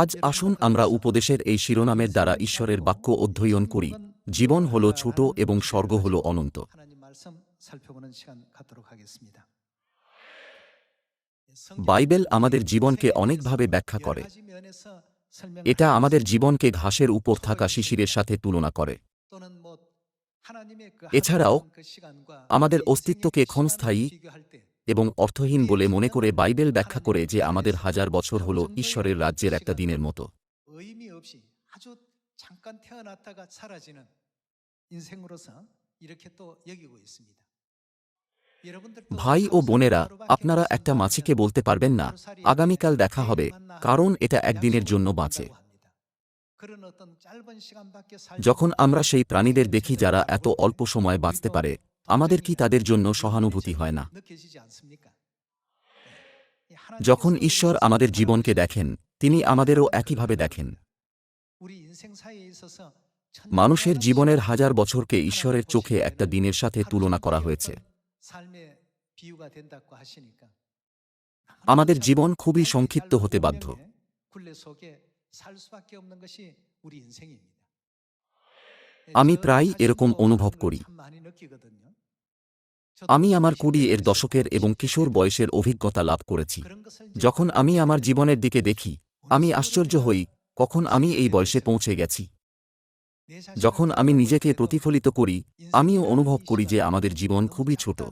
আজ আসুন আমরা উপদেশের এই শিরোনামের দ্বারা ঈশ্বরের বাক্য অধ্যয়ন করি। জীবন হল ছোট এবং স্বর্গ হল অনন্ত। বাইবেল আমাদের জীবনকে অনেকভাবে ব্যাখ্যা করে। এটা আমাদের জীবনকে ঘাসের উপর থাকা শিশিরের সাথে তুলনা করে। এছাড়াও, আমাদের অস্তিত্বকে ক্ষণস্থায়ী এবং অর্থহীন বলে মনে করে বাইবেল ব্যাখ্যা করে যে আমাদের হাজার বছর হল ঈশ্বরের রাজ্যের একটা দিনের মতো। ভাই ও বোনেরা আপনারা একটা মাছিকে বলতে পারবেন না আগামীকাল দেখা হবে কারণ এটা একদিনের জন্য বাঁচে যখন আমরা সেই প্রাণীদের দেখি যারা এত অল্প সময় বাঁচতে পারে আমাদের কি তাদের জন্য সহানুভূতি হয় না? যখন ঈশ্বর আমাদের জীবনকে দেখেন, তিনি আমাদেরও একইভাবে দেখেন। মানুষের জীবনের হাজার বছরকে ঈশ্বরের চোখে একটা দিনের সাথে তুলনা করা হয়েছে। আমাদের জীবন খুবই সংক্ষিপ্ত হতে বাধ্য। আমি প্রায় এরকম অনুভব করি। আমি আমার কুড়ি এর দশকের এবং কিশোর বয়সের অভিজ্ঞতা লাভ করেছি। যখন আমি আমার জীবনের দিকে দেখি আমি আশ্চর্য হই কখন আমি এই বয়সে পৌঁছে গেছি। যখন আমি নিজেকে প্রতিফলিত করি আমিও অনুভব করি যে আমাদের জীবন খুবই ছোট।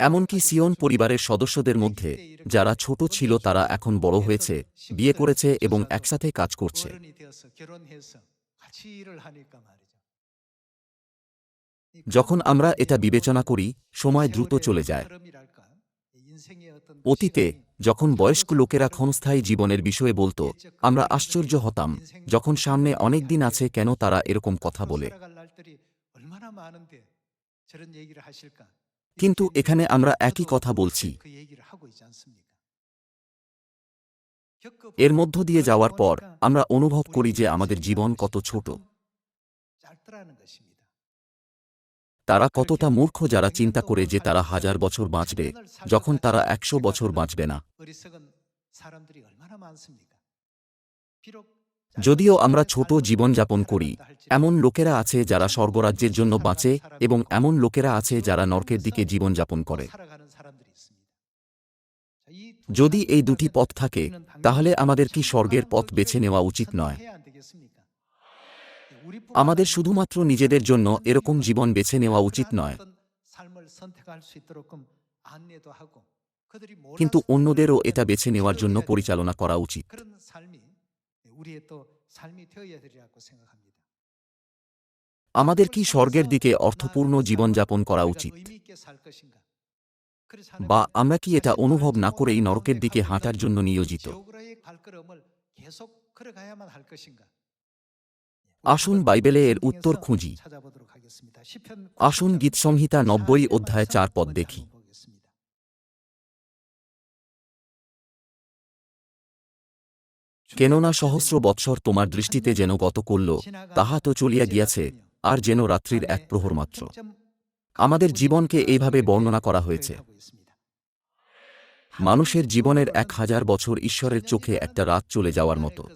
এমনকি সিয়ন পরিবারের সদস্যদের মধ্যে যারা ছোট ছিল তারা এখন বড় হয়েছে বিয়ে করেছে এবং একসাথে কাজ করছে। যখন আমরা এটা বিবেচনা করি, সময় দ্রুত চলে যায়। অতীতে যখন বয়স্ক লোকেরা ক্ষণস্থায়ী জীবনের বিষয়ে বলতো, আমরা আশ্চর্য হতাম, যখন সামনে অনেক দিন আছে কেন তারা এরকম কথা বলে। কিন্তু এখানে আমরা একই কথা বলছি। এর মধ্য দিয়ে যাওয়ার পর আমরা অনুভব করি যে আমাদের জীবন কত ছোট। তারা কতটা মূর্খ যারা চিন্তা করে যে তারা হাজার বছর বাঁচবে, যখন তারা একশো বছর বাঁচবে না। যদিও আমরা ছোট জীবনযাপন করি, এমন লোকেরা আছে যারা স্বর্গরাজ্যের জন্য বাঁচে এবং এমন লোকেরা আছে যারা নরকের দিকে জীবনযাপন করে। যদি এই দুটি পথ থাকে, তাহলে আমাদের কি স্বর্গের পথ বেছে নেওয়া উচিত নয়? আমাদের শুধুমাত্র নিজেদের জন্য এরকম জীবন বেছে নেওয়া উচিত নয়। কিন্তু অন্যদেরও এটা বেছে নেওয়ার জন্য পরিচালনা করা উচিত। আমাদের কি স্বর্গের দিকে অর্থপূর্ণ জীবনযাপন করা উচিত? বা আমরা কি এটা অনুভব না করেই নরকের দিকে হাঁটার জন্য নিয়োজিত? আসুন বাইবেলে এর উত্তর খুঁজি। আসুন গীতসংহিতা নব্বই অধ্যায় চার পদ দেখি। কেননা সহস্র বৎসর তোমার দৃষ্টিতে যেন গত করল, তাহা তো চলিয়া গিয়াছে, আর যেন রাত্রির এক প্রহর মাত্র। আমাদের জীবনকে এইভাবে বর্ণনা করা হয়েছে। মানুষের জীবনের এক হাজার বছর ঈশ্বরের চোখে একটা রাত চলে যাওয়ার মতো।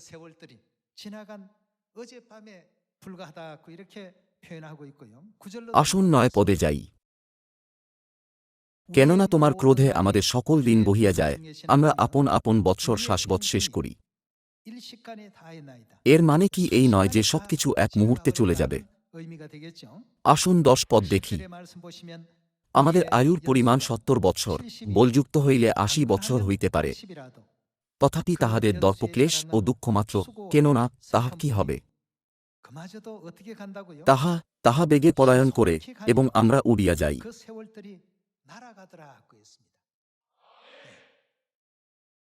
আসুন নয় পদে যাই কেননা তোমার ক্রোধে আমাদের সকল দিন বহিয়া যায় আমরা আপন আপন বৎসর শ্বাসবৎ শেষ করি এর মানে কি এই নয় যে সবকিছু এক মুহূর্তে চলে যাবে আসুন দশ পদ দেখি আমাদের আয়ুর পরিমাণ সত্তর বৎসর বলযুক্ত হইলে আশি বৎসর হইতে পারে তথাপি তাহাদের দর্পক্লেশ ও দুঃখমাত্র কেননা তাহা কি হবে তাহা তাহা বেগে পলায়ন করে এবং আমরা উড়িয়া যাই।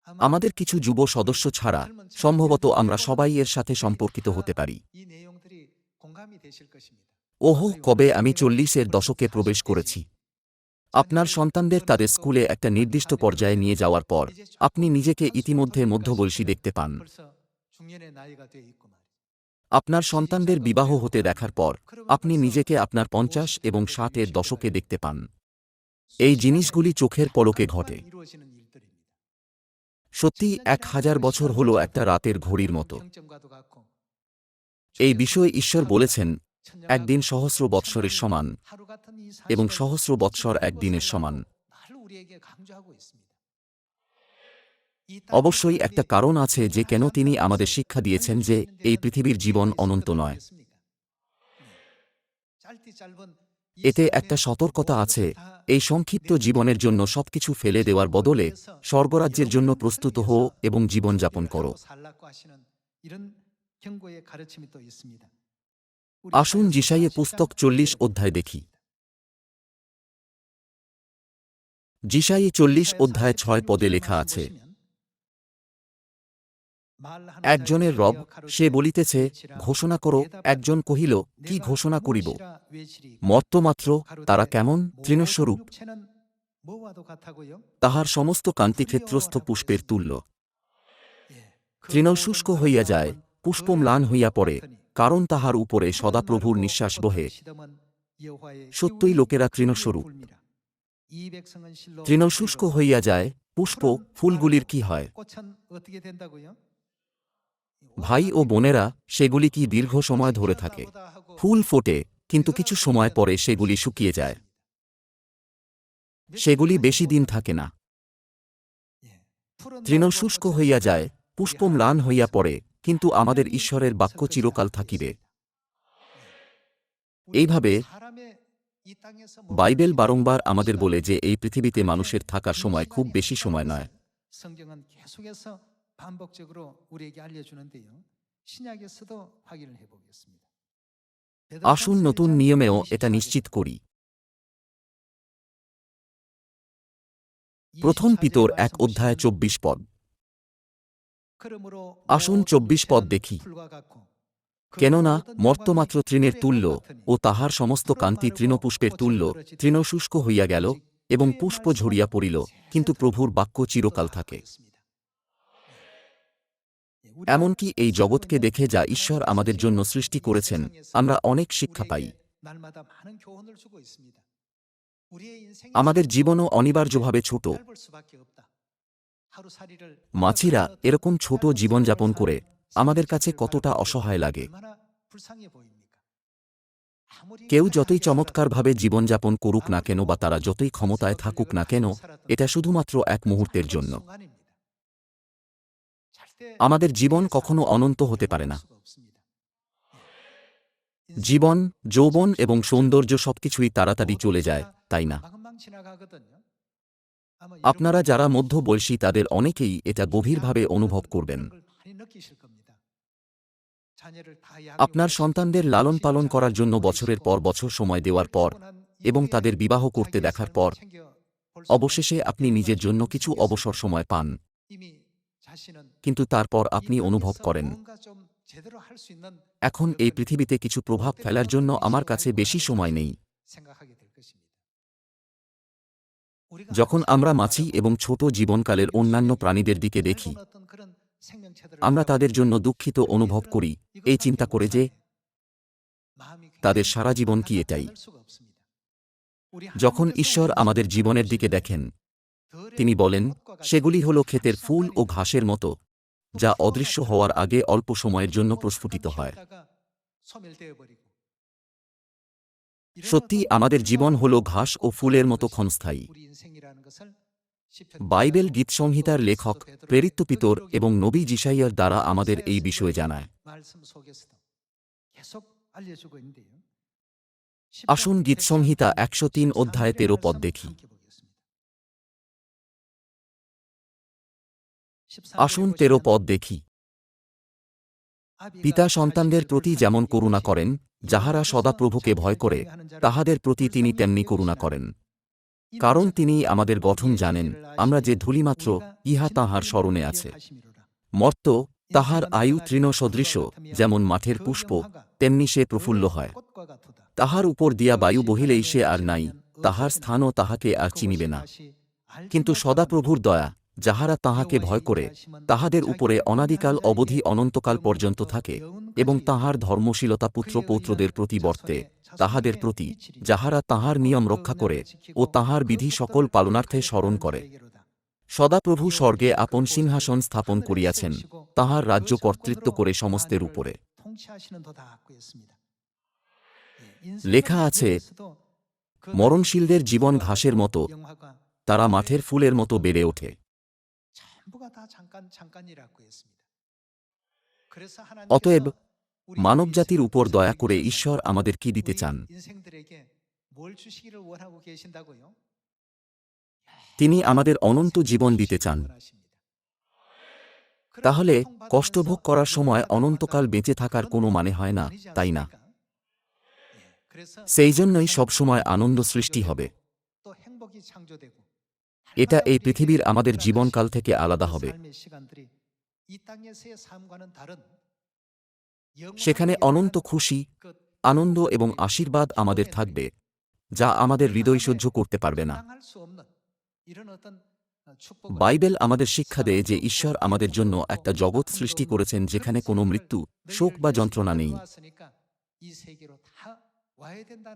আমাদের কিছু যুব সদস্য ছাড়া সম্ভবত আমরা সবাই এর সাথে সম্পর্কিত হতে পারি। ওহো কবে আমি চল্লিশের দশকে প্রবেশ করেছি। আপনার সন্তানদের তাদের স্কুলে একটা নির্দিষ্ট পর্যায়ে নিয়ে যাওয়ার পর আপনি নিজেকে ইতিমধ্যে মধ্যবয়সী দেখতে পান। আপনার সন্তানদের বিবাহ হতে দেখার পর, আপনি নিজেকে আপনার পঞ্চাশ এবং ষাটের দশকে দেখতে পান। এই জিনিসগুলি চোখের পলকে ঘটে। সত্যি, এক হাজার বছর হল একটা রাতের ঘড়ির মতো। এই বিষয়ে ঈশ্বর বলেছেন, একদিন সহস্র বৎসরের সমান এবং সহস্র বৎসর একদিনের সমান। অবশ্যই একটা কারণ আছে যে কেন তিনি আমাদের শিক্ষা দিয়েছেন যে এই পৃথিবীর জীবন অনন্ত নয়। এতে একটা সতর্কতা আছে। এই সংক্ষিপ্ত জীবনের জন্য সবকিছু ফেলে দেওয়ার বদলে স্বর্গরাজ্যের জন্য প্রস্তুত হও এবং জীবনযাপন করো। আসুন জিসাইয়ে পুস্তক চল্লিশ অধ্যায় দেখি। জিসাইয়ে চল্লিশ অধ্যায় ছয় পদে লেখা আছে একজনের রব, সে বলিতেছে, ঘোষণা করো। একজন কহিল, কি ঘোষণা করিব? মর্তমাত্র তারা কেমন? তৃণস্বরূপ, তাহার সমস্ত কান্তিক্ষেত্রস্থ পুষ্পের তুল্য। তৃণ শুষ্ক হইয়া যায় পুষ্প ম্লান হইয়া পড়ে, কারণ তাহার উপরে সদাপ্রভুর নিঃশ্বাস বহে। সত্যই লোকেরা তৃণস্বরূপ। তৃণ শুষ্ক হইয়া যায়, পুষ্প, ফুলগুলির কি হয়? ভাই ও বোনেরা, সেগুলি কি দীর্ঘ সময় ধরে থাকে? ফুল ফোটে, কিন্তু কিছু সময় পরে সেগুলি শুকিয়ে যায়। সেগুলি বেশি দিন থাকে না। তৃণ শুষ্ক হইয়া যায় পুষ্প ম্লান হইয়া পড়ে, কিন্তু আমাদের ঈশ্বরের বাক্য চিরকাল থাকিবে। এইভাবে বাইবেল বারংবার আমাদের বলে যে এই পৃথিবীতে মানুষের থাকার সময় খুব বেশি সময় নয়। 반복적으로 우리에게 알려주는데요. 신약에서도 확인을 해보겠습니다. আসুন নতুন নিয়মেও এটা নিশ্চিত করি প্রথম পিতর এক অধ্যায় চব্বিশ পদ আসুন চব্বিশ পদ দেখি কেননা মর্তমাত্র তৃণের তুল্য ও তাহার সমস্ত কান্তি তৃণপুষ্পের তুল্য তৃণ শুষ্ক হইয়া গেল এবং পুষ্প ঝরিয়া পড়িল কিন্তু প্রভুর বাক্য চিরকাল থাকে এমনকি এই জগৎকে দেখে যা ঈশ্বর আমাদের জন্য সৃষ্টি করেছেন, আমরা অনেক শিক্ষা পাই। আমাদের জীবনও অনিবার্যভাবে ছোট। মাছিরা এরকম ছোট জীবনযাপন করে আমাদের কাছে কতটা অসহায় লাগে। কেউ যতই চমৎকারভাবে জীবনযাপন করুক না কেন বা তারা যতই ক্ষমতায় থাকুক না কেন, এটা শুধুমাত্র এক মুহূর্তের জন্য। আমাদের জীবন কখনো অনন্ত হতে পারে না। জীবন, যৌবন এবং সৌন্দর্য সবকিছুই তাড়াতাড়ি চলে যায়, তাই না? আপনারা যারা মধ্যবয়সী, তাদের অনেকেই এটা গভীরভাবে অনুভব করবেন। আপনার সন্তানদের লালন পালন করার জন্য বছরের পর বছর সময় দেওয়ার পর এবং তাদের বিবাহ করতে দেখার পর, অবশেষে আপনি নিজের জন্য কিছু অবসর সময় পান। কিন্তু তারপর আপনি অনুভব করেন। এখন এই পৃথিবীতে কিছু প্রভাব ফেলার জন্য আমার কাছে বেশি সময় নেই। যখন আমরা মাছি এবং ছোট জীবনকালের অন্যান্য প্রাণীদের দিকে দেখি। আমরা তাদের জন্য দুঃখিত অনুভব করি। এই চিন্তা করে যে তাদের সারা জীবন কি এটাই? যখন ঈশ্বর আমাদের জীবনের দিকে দেখেন তিনি বলেন সেগুলি হল ক্ষেতের ফুল ও ঘাসের মতো যা অদৃশ্য হওয়ার আগে অল্প সময়ের জন্য প্রস্ফুটিত হয়। সত্যি আমাদের জীবন হল ঘাস ও ফুলের মতো ক্ষণস্থায়ী। বাইবেল গীতসংহিতার লেখক প্রেরিত পিতর এবং নবী জিসাইয়ার দ্বারা আমাদের এই বিষয়ে জানায়। আসুন গীতসংহিতা একশো তিন অধ্যায় তেরো পদ দেখি। আসুন তেরো পদ দেখি। পিতা সন্তানদের প্রতি যেমন করুণা করেন যাহারা সদাপ্রভুকে ভয় করে তাহাদের প্রতি তিনি তেমনি করুণা করেন। কারণ তিনি আমাদের গঠন জানেন আমরা যে ধূলিমাত্র ইহা তাহার স্মরণে আছে। মর্ত তাহার আয়ু তৃণ সদৃশ যেমন মাঠের পুষ্প তেমনি সে প্রফুল্ল হয়। তাহার উপর দিয়া বায়ু বহিলেই সে আর নাই তাহার স্থানও তাহাকে আর চিনিবে না। কিন্তু সদাপ্রভুর দয়া। যাহারা তাহাকে ভয় করে তাহাদের উপরে অনাদিকাল অবধি অনন্তকাল পর্যন্ত থাকে এবং তাহার ধর্মশীলতা পুত্র পৌত্রদের প্রতি বর্তে তাহাদের প্রতি যাহারা তাহার নিয়ম রক্ষা করে ও তাহার বিধি সকল পালনার্থে স্মরণ করে। সদাপ্রভু স্বর্গে আপন সিংহাসন স্থাপন করিয়াছেন তাহার রাজ্য কর্তৃত্ব করে সমস্তের উপরে। লেখা আছে, মরণশীলদের জীবন ঘাসের মতো তারা মাঠের ফুলের মতো বেড়ে ওঠে। অতএব মানবজাতির উপর দয়া করে ঈশ্বর আমাদের কি দিতে চান। তিনি আমাদের অনন্ত জীবন দিতে চান। তাহলে কষ্টভোগ করার সময় অনন্তকাল বেঁচে থাকার কোনো মানে হয় না তাই না? সেই জন্যই সবসময় আনন্দ সৃষ্টি হবে। এটা এই পৃথিবীর আমাদের জীবনকাল থেকে আলাদা হবে। সেখানে অনন্ত খুশি, আনন্দ এবং আশীর্বাদ আমাদের থাকবে, যা আমাদের হৃদয় সহ্য করতে পারবে না। বাইবেল আমাদের শিক্ষা দেয় যে ঈশ্বর আমাদের জন্য একটা জগৎ সৃষ্টি করেছেন যেখানে কোনো মৃত্যু, শোক বা যন্ত্রণা নেই।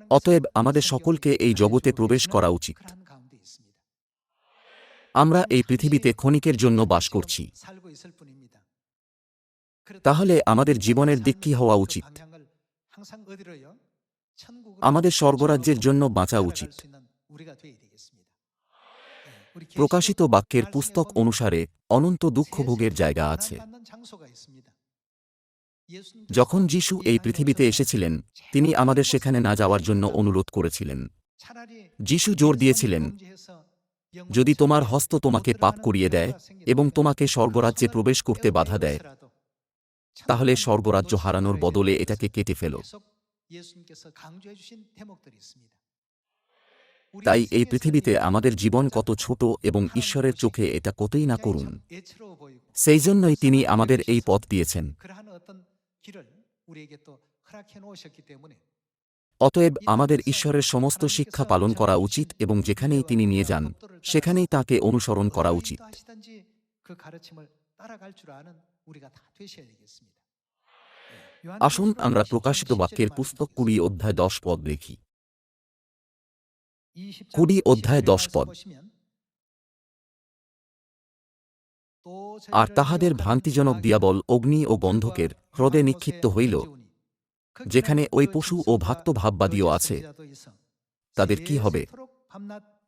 অতএব আমাদের সকলকে এই জগতে প্রবেশ করা উচিত। আমরা এই পৃথিবীতে ক্ষণিকের জন্য বাস করছি। তাহলে আমাদের জীবনের দিক কি হওয়া উচিত? আমাদের স্বর্গরাজ্যের জন্য বাঁচা উচিত। প্রকাশিত বাক্যের পুস্তক অনুসারে অনন্ত দুঃখভোগের জায়গা আছে। যখন যিশু এই পৃথিবীতে এসেছিলেন, তিনি আমাদের সেখানে না যাওয়ার জন্য অনুরোধ করেছিলেন। যিশু জোর দিয়েছিলেন যদি তোমার হস্ত তোমাকে পাপ করিয়ে দেয় এবং তোমাকে স্বর্গরাজ্যে প্রবেশ করতে বাধা দেয়, তাহলে স্বর্গরাজ্য হারানোর বদলে এটাকে কেটে ফেলো। তাই এই পৃথিবীতে আমাদের জীবন কত ছোট এবং ঈশ্বরের চোখে এটা কতই না করুন সেই জন্যই তিনি আমাদের এই পথ দিয়েছেন। অতএব আমাদের ঈশ্বরের সমস্ত শিক্ষা পালন করা উচিত এবং যেখানেই তিনি নিয়ে যান, সেখানেই তাকে অনুসরণ করা উচিত। আসুন আমরা প্রকাশিত বাক্যের পুস্তক কুড়ি অধ্যায় দশ পদ দেখি। কুড়ি অধ্যায় দশ পদ। আর তাহাদের ভ্রান্তিজনক দিয়াবল অগ্নি ও গন্ধকের হ্রদে নিক্ষিপ্ত হইল যেখানে ওই পশু ও ভাক্ত ভাববাদীও আছে। তাদের কি হবে?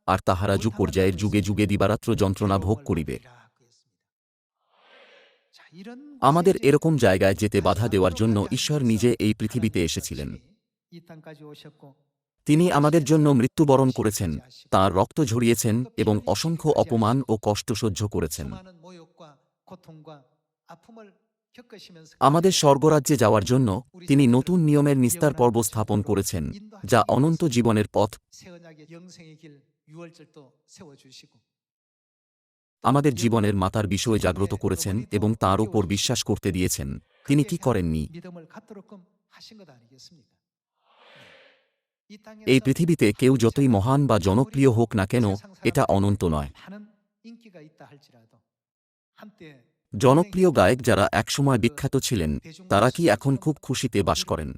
আর তাহারা যুগ পর্যায়ের যুগে যুগে দিবারাত্র যন্ত্রণা ভোগ করিবে। আমাদের এরকম জায়গায় যেতে বাধা দেওয়ার জন্য ঈশ্বর নিজে এই পৃথিবীতে এসেছিলেন। তিনি আমাদের জন্য মৃত্যুবরণ করেছেন, তাঁর রক্ত ঝরিয়েছেন এবং অসংখ্য অপমান ও কষ্ট সহ্য করেছেন। আমাদের স্বর্গরাজ্যে যাওয়ার জন্য তিনি নতুন নিয়মের নিস্তার পর্ব স্থাপন করেছেন যা অনন্ত জীবনের পথ। আমাদের জীবনের মাতার বিষয়ে জাগ্রত করেছেন এবং তার উপর বিশ্বাস করতে দিয়েছেন। তিনি কি করেননি? এই পৃথিবীতে কেউ যতই মহান বা জনপ্রিয় হোক না কেন এটা অনন্ত নয়। জনপ্রিয় গায়ক যারা একসময় বিখ্যাত ছিলেন, তারা কি এখন খুব খুশিতে বাস করেন?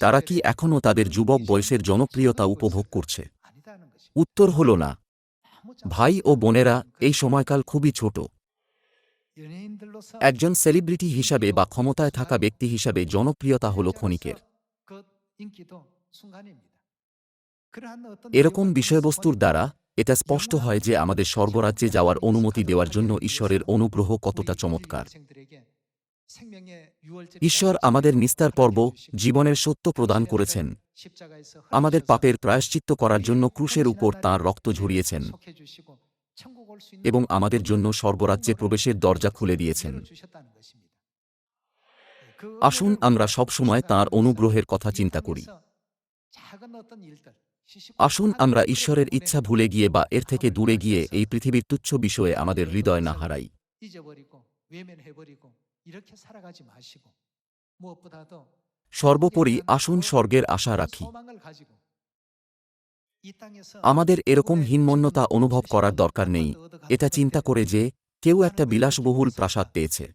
তারা কি এখনও তাদের যুবক বয়সের জনপ্রিয়তা উপভোগ করছে? উত্তর হল না। ভাই ও বোনেরা, এই সময়কাল খুবই ছোট। একজন সেলিব্রিটি হিসাবে বা ক্ষমতায় থাকা ব্যক্তি হিসাবে জনপ্রিয়তা হল ক্ষণিকের। এরকম বিষয়বস্তুর দ্বারা এটা স্পষ্ট হয় যে আমাদের স্বর্গরাজ্যে যাওয়ার অনুমতি দেওয়ার জন্য ঈশ্বরের অনুগ্রহ কতটা চমৎকার। ঈশ্বর আমাদের নিস্তার পর্ব জীবনের সত্য প্রদান করেছেন। আমাদের পাপের প্রায়শ্চিত্ত করার জন্য ক্রুশের উপর তাঁর রক্ত ঝরিয়েছেন এবং আমাদের জন্য স্বর্গরাজ্যে প্রবেশের দরজা খুলে দিয়েছেন। আসুন আমরা সবসময় তাঁর অনুগ্রহের কথা চিন্তা করি। আসুন আমরা ঈশ্বরের ইচ্ছা ভুলে গিয়ে বা এর থেকে দূরে গিয়ে এই পৃথিবীর তুচ্ছ বিষয়ে আমাদের হৃদয় না হারাই। সর্বোপরি আসুন স্বর্গের আশা রাখি। আমাদের এরকম হীনমন্যতা অনুভব করার দরকার নেই। এটা চিন্তা করে যে কেউ একটা বিলাসবহুল প্রাসাদ পেয়েছে।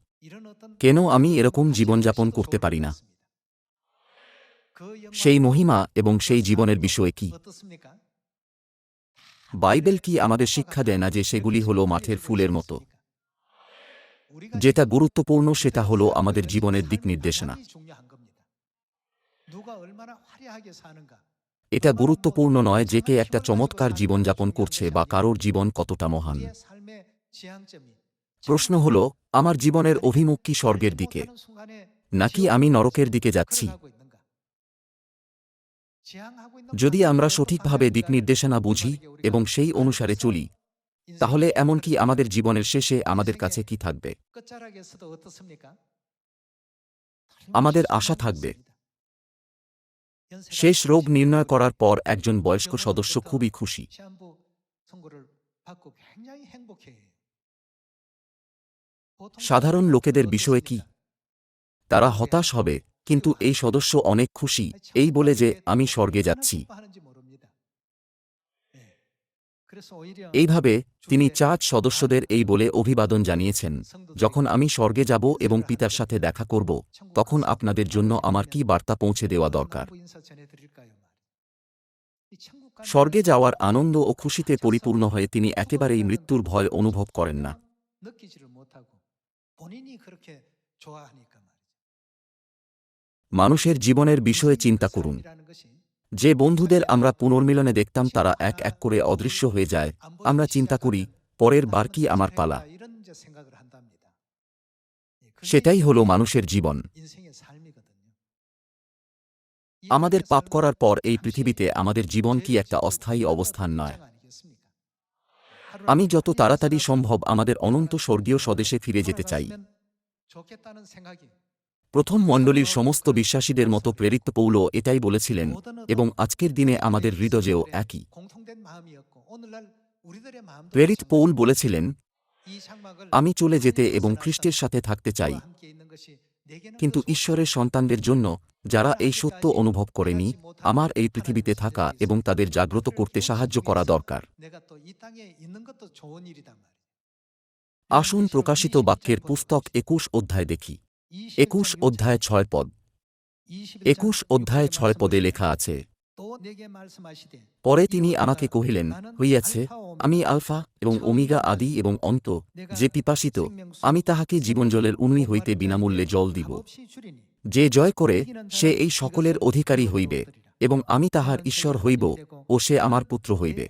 কেন আমি এরকম জীবনযাপন করতে পারি না? সেই মহিমা এবং সেই জীবনের বিষয়ে কি? বাইবেল কি আমাদের শিক্ষা দেয় না যে সেগুলি হল মাঠের ফুলের মতো? যেটা গুরুত্বপূর্ণ সেটা হল আমাদের জীবনের দিক নির্দেশনা। এটা গুরুত্বপূর্ণ নয় যে কে একটা চমৎকার জীবনযাপন করছে বা কারোর জীবন কতটা মহান। প্রশ্ন হল, আমার জীবনের অভিমুখ কি স্বর্গের দিকে? নাকি আমি নরকের দিকে যাচ্ছি? যদি আমরা সঠিকভাবে দিক নির্দেশনা বুঝি এবং সেই অনুসারে চলি, তাহলে এমনকি আমাদের জীবনের শেষে আমাদের কাছে কি থাকবে? আমাদের আশা থাকবে। শেষ রোগ নির্ণয় করার পর একজন বয়স্ক সদস্য খুবই খুশি। সাধারণ লোকেদের বিষয়ে কি? তারা হতাশ হবে। কিন্তু এই সদস্য অনেক খুশি, এই বলে যে, আমি স্বর্গে যাচ্ছি। এইভাবে তিনি চার্চ সদস্যদের এই বলে অভিবাদন জানিয়েছেন, যখন আমি স্বর্গে যাব এবং পিতার সাথে দেখা করব, তখন আপনাদের জন্য আমার কি বার্তা পৌঁছে দেওয়া দরকার? স্বর্গে যাওয়ার আনন্দ ও খুশিতে পরিপূর্ণ হয়ে তিনি একেবারেই মৃত্যুর ভয় অনুভব করেন না। মানুষের জীবনের বিষয়ে চিন্তা করুন। যে বন্ধুদের আমরা পুনর্মিলনে দেখতাম, তারা এক এক করে অদৃশ্য হয়ে যায়। আমরা চিন্তা করি, পরের বার কি আমার পালা? সেটাই হল মানুষের জীবন। আমাদের পাপ করার পর এই পৃথিবীতে আমাদের জীবন কি একটা অস্থায়ী অবস্থান নয়। আমি যত তাড়াতাড়ি সম্ভব আমাদের অনন্ত স্বর্গীয় স্বদেশে ফিরে যেতে চাই। প্রথম মণ্ডলীর সমস্ত বিশ্বাসীদের মতো প্রেরিত পৌল এটাই বলেছিলেন, এবং আজকের দিনে আমাদের হৃদয়েও একই। প্রেরিত পৌল বলেছিলেন, আমি চলে যেতে এবং খ্রিস্টের সাথে থাকতে চাই। কিন্তু ঈশ্বরের সন্তানদের জন্য, যারা এই সত্য অনুভব করেনি, আমার এই পৃথিবীতে থাকা এবং তাদের জাগ্রত করতে সাহায্য করা দরকার। আসুন প্রকাশিত বাক্যের পুস্তক একুশ অধ্যায় দেখি। একুশ অধ্যায় ছয় পদ। একুশ অধ্যায় ছয় পদে লেখা আছে, পরে তিনি আমাকে কহিলেন, হইয়াছে, আমি আলফা এবং ওমিগা আদি এবং অন্ত, যে পিপাসিত, আমি তাহাকে জীবনজলের উনুই হইতে বিনামূল্যে জল দিব। যে জয় করে, সে এই সকলের অধিকারী হইবে এবং আমি তাহার ঈশ্বর হইব ও সে আমার পুত্র হইবে।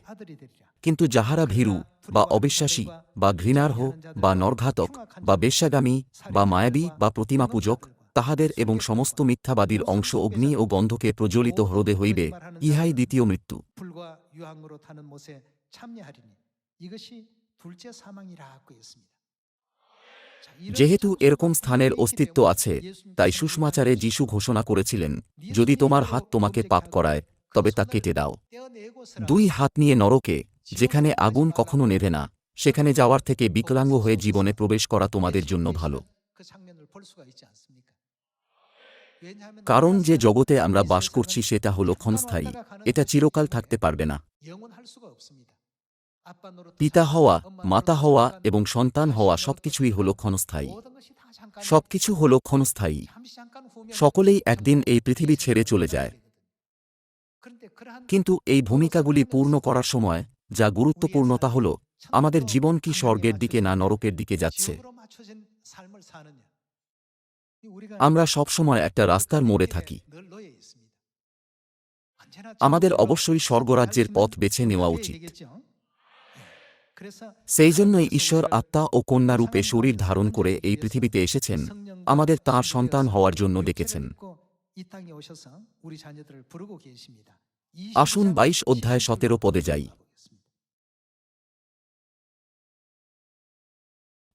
কিন্তু যাহারা ভীরু বা অবিশ্বাসী বা ঘৃণার্হ বা নরঘাতক বা বেশ্যাগামী বা মায়াবী বা প্রতিমা পূজক তাহাদের এবং সমস্ত মিথ্যাবাদীর অংশ অগ্নি ও গন্ধকে প্রজ্বলিত হ্রদে হইবে ইহাই দ্বিতীয় মৃত্যু। যেহেতু এরকম স্থানের অস্তিত্ব আছে তাই সুষমাচারে যিশু ঘোষণা করেছিলেন যদি তোমার হাত তোমাকে পাপ করায় তবে তা কেটে দাও। দুই হাত নিয়ে নরকে যেখানে আগুন কখনো নেভে না, সেখানে যাওয়ার থেকে বিকলাঙ্গ হয়ে জীবনে প্রবেশ করা তোমাদের জন্য ভালো। কারণ যে জগতে আমরা বাস করছি সেটা হল ক্ষণস্থায়ী, এটা চিরকাল থাকতে পারবে না। পিতা হওয়া, মাতা হওয়া এবং সন্তান হওয়া সবকিছুই হল ক্ষণস্থায়ী। সবকিছু হল ক্ষণস্থায়ী। সকলেই একদিন এই পৃথিবী ছেড়ে চলে যায়। কিন্তু এই ভূমিকাগুলি পূর্ণ করার সময় যা গুরুত্বপূর্ণ তা হল, আমাদের জীবন কি স্বর্গের দিকে না নরকের দিকে যাচ্ছে? আমরা সবসময় একটা রাস্তার মোড়ে থাকি। আমাদের অবশ্যই স্বর্গরাজ্যের পথ বেছে নেওয়া উচিত। সেই জন্যই ঈশ্বর আত্মা ও কন্যা রূপে শরীর ধারণ করে এই পৃথিবীতে এসেছেন। আমাদের তাঁর সন্তান হওয়ার জন্য ডেকেছেন। আসুন বাইশ অধ্যায় সতেরো পদে যাই।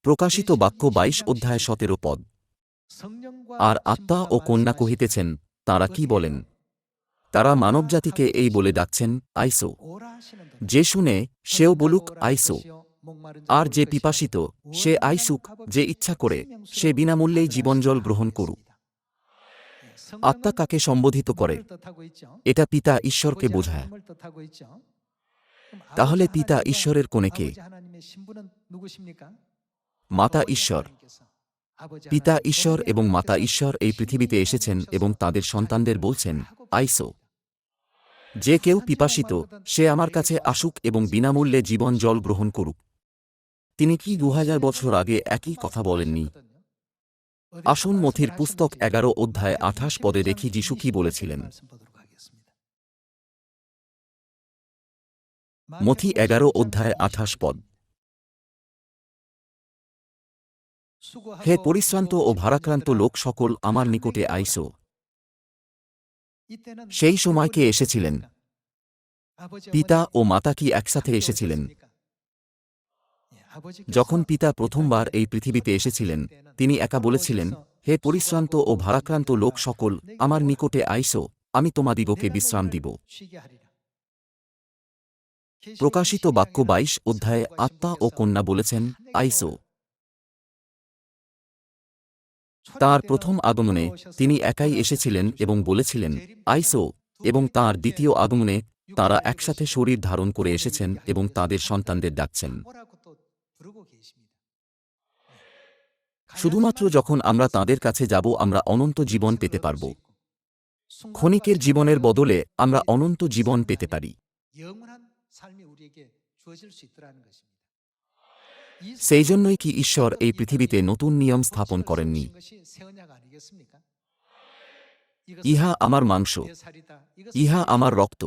প্রকাশিত বাক্য বাইশ অধ্যায় সতেরো পদ। আর আত্মা ও কন্যা কহিতেছেন, তাঁরা কি বলেন? তারা মানবজাতিকে এই বলে ডাকছেন, আইসো। যে শুনে, সেও বলুক, আইসো। আর যে পিপাসিত, সে আইসুক, যে ইচ্ছা করে, সে বিনামূল্যেই জীবনজল গ্রহণ করুক। আত্মা কাকে সম্বোধিত করে? এটা পিতা ঈশ্বরকে বোঝায়। তাহলে পিতা ঈশ্বরের কোনে কে? মাতা ঈশ্বর। পিতা ঈশ্বর এবং মাতা ঈশ্বর এই পৃথিবীতে এসেছেন এবং তাদের সন্তানদের বলছেন, আইসো। যে কেউ পিপাসিত, সে আমার কাছে আসুক এবং বিনামূল্যে জীবন জল গ্রহণ করুক। তিনি কি দু হাজার বছর আগে একই কথা বলেননি? আসুন মথির পুস্তক এগারো অধ্যায় আঠাশ পদে দেখি যিশু কি বলেছিলেন। মথি এগারো অধ্যায় আঠাশ পদ। হে পরিশ্রান্ত ও ভারাক্রান্ত লোক সকল আমার নিকটে আইসো। সেই সময় কে এসেছিলেন? পিতা ও মাতা কি একসাথে এসেছিলেন? যখন পিতা প্রথমবার এই পৃথিবীতে এসেছিলেন, তিনি একা বলেছিলেন, হে পরিশ্রান্ত ও ভারাক্রান্ত লোক সকল, আমার নিকটে আইসো, আমি তোমাদিগকে বিশ্রাম দিব। প্রকাশিত বাক্য বাইশ অধ্যায়ে আত্মা ও কন্যা বলেছেন, আইসো। তার প্রথম আগমনে তিনি একাই এসেছিলেন এবং বলেছিলেন, আইসো! এবং তার দ্বিতীয় আগমনে তারা একসাথে শরীর ধারণ করে এসেছেন এবং তাদের সন্তানদের ডাকছেন। শুধুমাত্র যখন আমরা তাদের কাছে যাব, আমরা অনন্ত জীবন পেতে পারব। ক্ষণিকের জীবনের বদলে আমরা অনন্ত জীবন পেতে পারি। সেই জন্যই কি ঈশ্বর এই পৃথিবীতে নতুন নিয়ম স্থাপন করেননি? ইহা আমার মাংস, ইহা আমার রক্ত।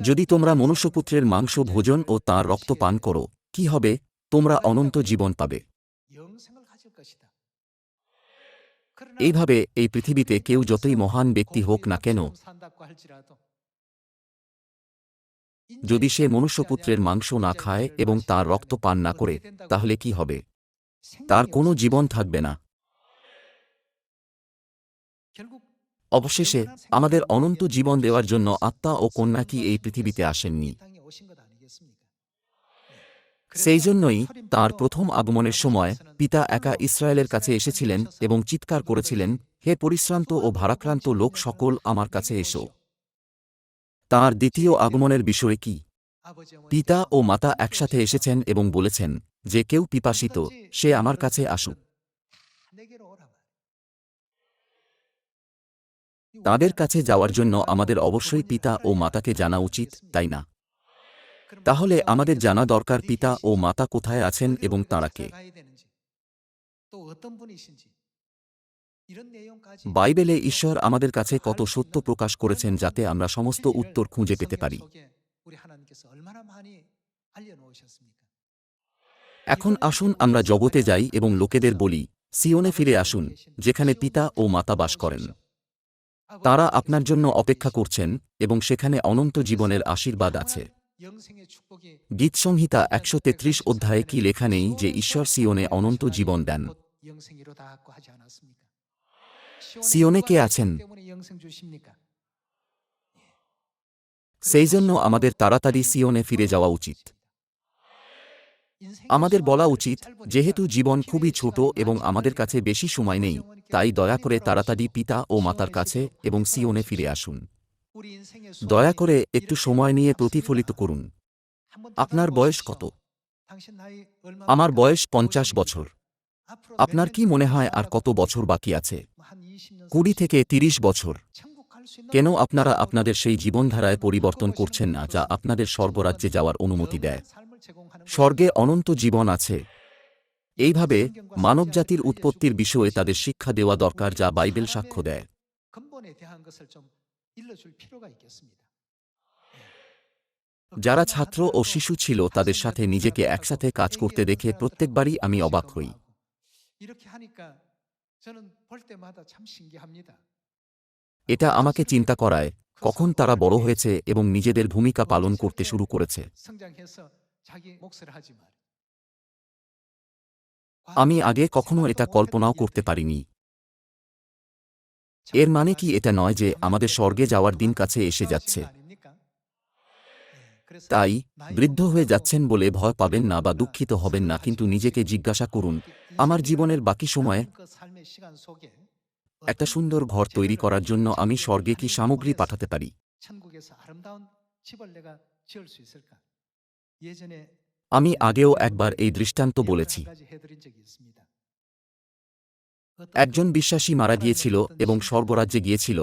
যদি তোমরা মনুষ্যপুত্রের মাংস ভোজন ও তার রক্ত পান করো, কি হবে? তোমরা অনন্ত জীবন পাবে। এইভাবে এই পৃথিবীতে কেউ যতই মহান ব্যক্তি হোক না কেন যদি সে মনুষ্যপুত্রের মাংস না খায় এবং তার রক্ত পান না করে, তাহলে কি হবে? তার কোনো জীবন থাকবে না। অবশেষে, আমাদের অনন্ত জীবন দেওয়ার জন্য আত্মা ও কন্যা কি এই পৃথিবীতে আসেননি? সেই জন্যই তার প্রথম আগমনের সময় পিতা একা ইসরায়েলের কাছে এসেছিলেন এবং চিৎকার করেছিলেন, হে পরিশ্রান্ত ও ভারাক্রান্ত লোক, সকল আমার কাছে এসো। তার দ্বিতীয় আগমনের বিষয়ে কি? পিতা ও মাতা একসাথে এসেছেন এবং বলেছেন যে কেউ পিপাসিত, সে আমার কাছে আসুক। তাদের কাছে যাওয়ার জন্য আমাদের অবশ্যই পিতা ও মাতাকে জানা উচিত, তাই না? তাহলে আমাদের জানা দরকার পিতা ও মাতা কোথায় আছেন এবং তাঁরা কে? বাইবেলে ঈশ্বর আমাদের কাছে কত সত্য প্রকাশ করেছেন যাতে আমরা সমস্ত উত্তর খুঁজে পেতে পারি। এখন আসুন আমরা জগতে যাই এবং লোকেদের বলি সিওনে ফিরে আসুন যেখানে পিতা ও মাতা বাস করেন। তারা আপনার জন্য অপেক্ষা করছেন এবং সেখানে অনন্ত জীবনের আশীর্বাদ আছে। গীতসংহিতা একশো তেত্রিশ অধ্যায়ে কি লেখা নেই যে ঈশ্বর সিওনে অনন্ত জীবন দেন? সিওনে কে আছেন? সেই জন্য আমাদের তাড়াতাড়ি সিওনে ফিরে যাওয়া উচিত। আমাদের বলা উচিত, যেহেতু জীবন খুবই ছোট এবং আমাদের কাছে বেশি সময় নেই, তাই দয়া করে তাড়াতাড়ি পিতা ও মাতার কাছে এবং সিওনে ফিরে আসুন। দয়া করে একটু সময় নিয়ে প্রতিফলিত করুন। আপনার বয়স কত? আমার বয়স পঞ্চাশ বছর। আপনার কি মনে হয় আর কত বছর বাকি আছে? কুড়ি থেকে তিরিশ বছর। কেন আপনারা আপনাদের সেই জীবনধারায় পরিবর্তন করছেন না যা আপনাদের স্বর্গরাজ্যে যাওয়ার অনুমতি দেয়। স্বর্গে অনন্ত জীবন আছে। এইভাবে মানবজাতির উৎপত্তির বিষয়ে তাদের শিক্ষা দেওয়া দরকার যা বাইবেল সাক্ষ্য দেয়। যারা ছাত্র ও শিশু ছিল তাদের সাথে নিজেকে একসাথে কাজ করতে দেখে প্রত্যেকবারই আমি অবাক হই। এটা আমাকে চিন্তা করায় কখন তারা বড় হয়েছে এবং নিজেদের ভূমিকা পালন করতে শুরু করেছে। আমি আগে কখনো এটা কল্পনাও করতে পারিনি। এর মানে কি এটা নয় যে আমাদের স্বর্গে যাওয়ার দিন কাছে এসে যাচ্ছে। তাই বৃদ্ধ হয়ে যাচ্ছেন বলে ভয় পাবেন না বা দুঃখিত হবেন না কিন্তু নিজেকে জিজ্ঞাসা করুন আমার জীবনের বাকি সময়ে একটা সুন্দর ঘর তৈরি করার জন্য আমি স্বর্গে কি সামগ্রী পাঠাতে পারি আমি আগেও একবার এই দৃষ্টান্ত বলেছি একজন বিশ্বাসী মারা গিয়েছিল এবং স্বর্গরাজ্যে গিয়েছিল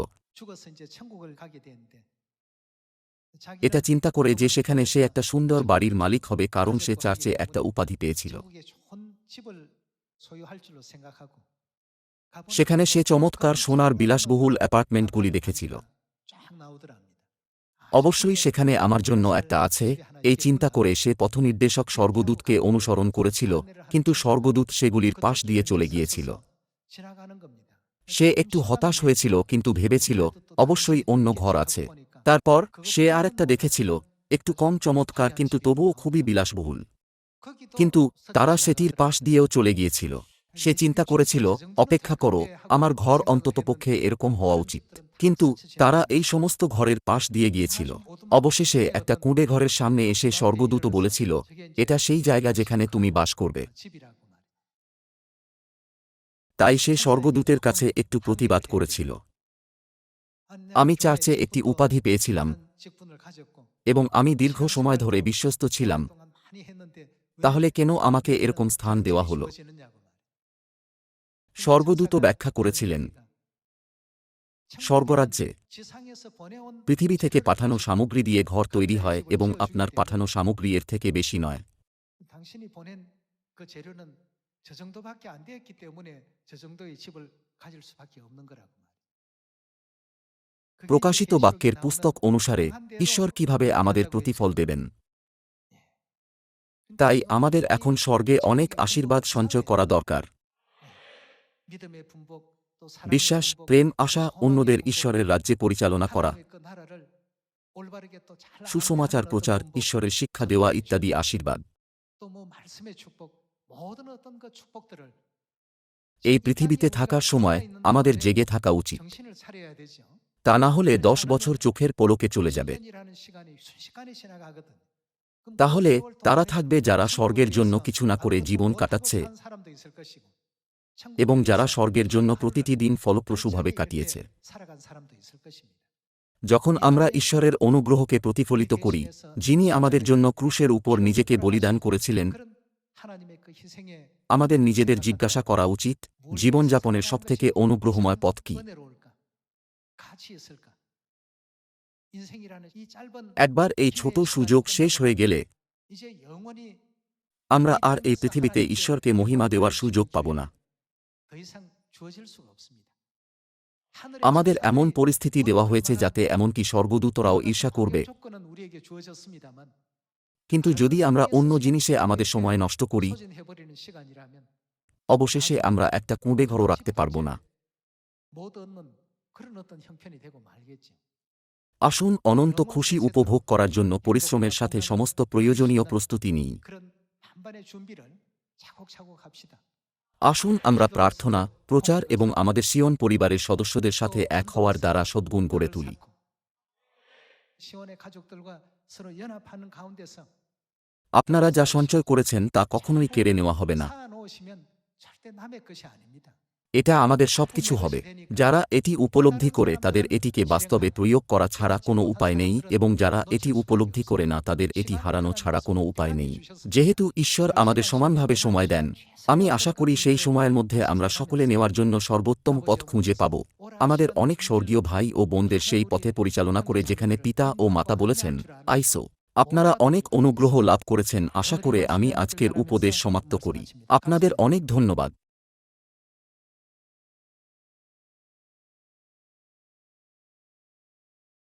এটা চিন্তা করে যে সেখানে সে একটা সুন্দর বাড়ির মালিক হবে, কারণ সে চার্চে একটা উপাধি পেয়েছিল। সেখানে সে চমৎকার সোনার বিলাসবহুল অ্যাপার্টমেন্টগুলি দেখেছিল। অবশ্যই সেখানে আমার জন্য একটা আছে। এই চিন্তা করে সে পথনির্দেশক স্বর্গদূতকে অনুসরণ করেছিল, কিন্তু স্বর্গদূত সেগুলির পাশ দিয়ে চলে গিয়েছিল। সে একটু হতাশ হয়েছিল, কিন্তু ভেবেছিল, অবশ্যই অন্য ঘর আছে। তারপর সে আর একটা দেখেছিল, একটু কম চমৎকার কিন্তু তবুও খুবই বিলাসবহুল। কিন্তু তারা সেটির পাশ দিয়েও চলে গিয়েছিল। সে চিন্তা করেছিল, অপেক্ষা করো, আমার ঘর অন্ততপক্ষে এরকম হওয়া উচিত। কিন্তু তারা এই সমস্ত ঘরের পাশ দিয়ে গিয়েছিল। অবশেষে একটা কুঁড়ে ঘরের সামনে এসে স্বর্গদূত বলেছিল, এটা সেই জায়গা যেখানে তুমি বাস করবে। তাই সে স্বর্গদূতের কাছে একটু প্রতিবাদ করেছিল। আমি চার্চে একটি উপাধি পেয়েছিলাম 직분을 가졌고 এবং আমি দীর্ঘ সময় ধরে বিশ্বস্ত ছিলাম 동안 많이 했는데 왜 তাহলে কেন আমাকে এরকম স্থান দেওয়া হলো 주어지느냐고 말이에요. স্বর্গদূত ব্যাখ্যা করেছিলেন স্বর্গরাজ্যে 지상에서 보내온 পৃথিবী থেকে পাঠানো সামগ্রী দিয়ে ঘর তৈরি হয় এবং আপনার পাঠানো সামগ্রী এর থেকে বেশি নয় 당신이 보낸 그 재료는 저 정도밖에 안 되었기 때문에 저 정도의 집을 가질 수밖에 없는 거라고 말이에요. 그게 প্রকাশিত বাক্যের পুস্তক অনুসারে ঈশ্বর কীভাবে আমাদের প্রতিফল দেবেন? তাই আমাদের এখন স্বর্গে অনেক আশীর্বাদ সঞ্চয় করা দরকার। বিশ্বাস, প্রেম, আশা অন্যদের ঈশ্বরের রাজ্যে পরিচালনা করা। সুসমাচার, প্রচার, ঈশ্বরের শিক্ষা দেওয়া ইত্যাদি আশীর্বাদ। এই পৃথিবীতে থাকার সময় আমাদের জেগে থাকা উচিত। তা না হলে দশ বছর চোখের পলকে চলে যাবে। তাহলে তারা থাকবে যারা স্বর্গের জন্য কিছু না করে জীবন কাটাচ্ছে এবং যারা স্বর্গের জন্য প্রতিটি দিন ফলপ্রসূভাবে কাটিয়েছে। যখন আমরা ঈশ্বরের অনুগ্রহকে প্রতিফলিত করি, যিনি আমাদের জন্য ক্রুশের উপর নিজেকে বলিদান করেছিলেন, আমাদের নিজেদের জিজ্ঞাসা করা উচিত, জীবনযাপনের সবথেকে অনুগ্রহময় পথ কী? একবার এই ছোট সুযোগ শেষ হয়ে গেলে আমরা আর এই পৃথিবীতে ঈশ্বরকে মহিমা দেওয়ার সুযোগ পাব না। আমাদের এমন পরিস্থিতি দেওয়া হয়েছে যাতে এমনকি স্বর্গদূতরাও ঈর্ষা করবে। কিন্তু যদি আমরা অন্য জিনিসে আমাদের সময় নষ্ট করি অবশেষে আমরা একটা কুঁড়ে ঘরও রাখতে পারব না। আসুন অনন্ত খুশি উপভোগ করার জন্য পরিশ্রমের সাথে সমস্ত প্রয়োজনীয় প্রস্তুতি নিই। আসুন আমরা প্রার্থনা প্রচার এবং আমাদের সিয়ন পরিবারের সদস্যদের সাথে এক হওয়ার দ্বারা সদ্গুণ গড়ে তুলি। আপনারা যা সঞ্চয় করেছেন তা কখনোই কেড়ে নেওয়া হবে না। এটা আমাদের সবকিছু হবে। যারা এটি উপলব্ধি করে তাদের এটিকে বাস্তবে প্রয়োগ করা ছাড়া কোনো উপায় নেই এবং যারা এটি উপলব্ধি করে না তাদের এটি হারানো ছাড়া কোনো উপায় নেই। যেহেতু ঈশ্বর আমাদের সমানভাবে সময় দেন, আমি আশা করি সেই সময়ের মধ্যে আমরা সকলে নেওয়ার জন্য সর্বোত্তম পথ খুঁজে পাব। আমাদের অনেক স্বর্গীয় ভাই ও বোনদের সেই পথে পরিচালনা করে যেখানে পিতা ও মাতা বলেছেন, আইসো, আপনারা অনেক অনুগ্রহ লাভ করেছেন, আশা করে আমি আজকের উপদেশ সমাপ্ত করি। আপনাদের অনেক ধন্যবাদ।